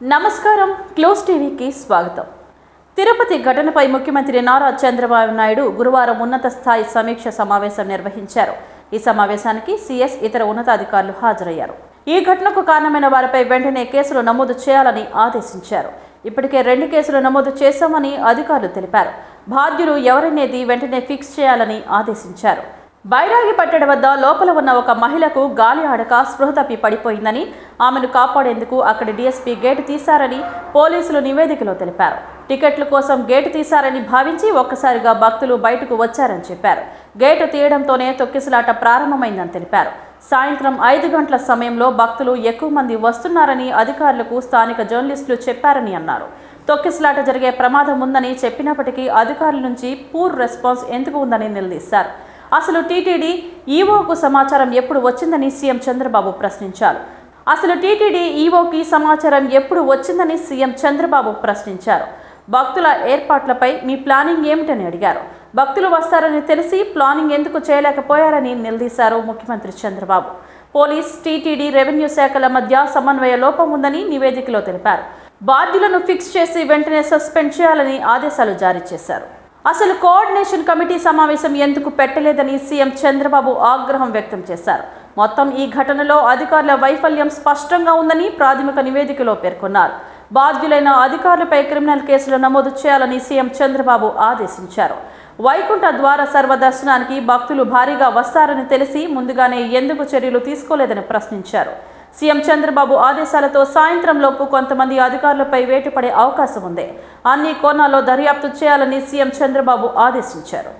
నమస్కారం. క్లోజ్ టీవీకి స్వాగతం. తిరుపతి ఘటనపై ముఖ్యమంత్రి నారా చంద్రబాబు నాయుడు గురువారం ఉన్నత స్థాయి సమీక్ష సమావేశం నిర్వహించారు. ఈ సమావేశానికి సీఎస్ ఇతర ఉన్నతాధికారులు హాజరయ్యారు. ఈ ఘటనకు కారణమైన వారిపై వెంటనే కేసులు నమోదు చేయాలని ఆదేశించారు. ఇప్పటికే రెండు కేసులు నమోదు చేశామని అధికారులు తెలిపారు. బాధ్యులు ఎవరనేది వెంటనే ఫిక్స్ చేయాలని ఆదేశించారు. బైరాగిపట్టణ వద్ద లోపల ఉన్న ఒక మహిళకు గాలి ఆడక స్పృహ తప్పి పడిపోయిందని ఆమెను కాపాడేందుకు అక్కడి డీఎస్పీ గేటు తీశారని పోలీసులు నివేదికలో తెలిపారు. టికెట్ల కోసం గేటు తీశారని భావించి ఒక్కసారిగా భక్తులు బయటకు వచ్చారని చెప్పారు. గేటు తీయడంతోనే తొక్కిసలాట ప్రారంభమైందని తెలిపారు. సాయంత్రం ఐదు గంటల సమయంలో భక్తులు ఎక్కువ మంది వస్తున్నారని అధికారులకు స్థానిక జర్నలిస్టులు చెప్పారని అన్నారు. తొక్కిసలాట జరిగే ప్రమాదం ఉందని చెప్పినప్పటికీ అధికారుల నుంచి పూర్ రెస్పాన్స్ ఎందుకు ఉందని నిలదీశారు. అసలు టీటీడీ ఈవోకు సమాచారం ఎప్పుడు వచ్చిందని సీఎం చంద్రబాబు ప్రశ్నించారు. అసలు టీటీడీ ఈవోకి సమాచారం ఎప్పుడు వచ్చిందని సీఎం చంద్రబాబు ప్రశ్నించారు. భక్తుల ఏర్పాట్లపై మీ ప్లానింగ్ ఏమిటని అడిగారు. భక్తులు వస్తారని తెలిసి ప్లానింగ్ ఎందుకు చేయలేకపోయారని నిలదీశారు ముఖ్యమంత్రి చంద్రబాబు. పోలీస్ టీటీడీ రెవెన్యూ శాఖల మధ్య సమన్వయ లోపం ఉందని నివేదికలో తెలిపారు. బాధ్యులను ఫిక్స్ చేసి వెంటనే సస్పెండ్ చేయాలని ఆదేశాలు జారీ చేశారు. అసలు కోఆర్డినేషన్ కమిటీ సమావేశం ఎందుకు పెట్టలేదని సీఎం చంద్రబాబు ఆగ్రహం వ్యక్తం చేశారు. మొత్తం ఈ ఘటనలో అధికారుల వైఫల్యం స్పష్టంగా ఉందని ప్రాథమిక నివేదికలో పేర్కొన్నారు. బాధ్యులైన అధికారులపై క్రిమినల్ కేసులు నమోదు చేయాలని సీఎం చంద్రబాబు ఆదేశించారు. వైకుంఠ ద్వార సర్వదర్శనానికి భక్తులు భారీగా వస్తారని తెలిసి ముందుగానే ఎందుకు చర్యలు తీసుకోలేదని ప్రశ్నించారు. సీఎం చంద్రబాబు ఆదేశాలతో సాయంత్రంలోపు కొంతమంది అధికారులపై వేటుపడే అవకాశం ఉంది. అన్ని కోణాల్లో దర్యాప్తు చేయాలని సీఎం చంద్రబాబు ఆదేశించారు.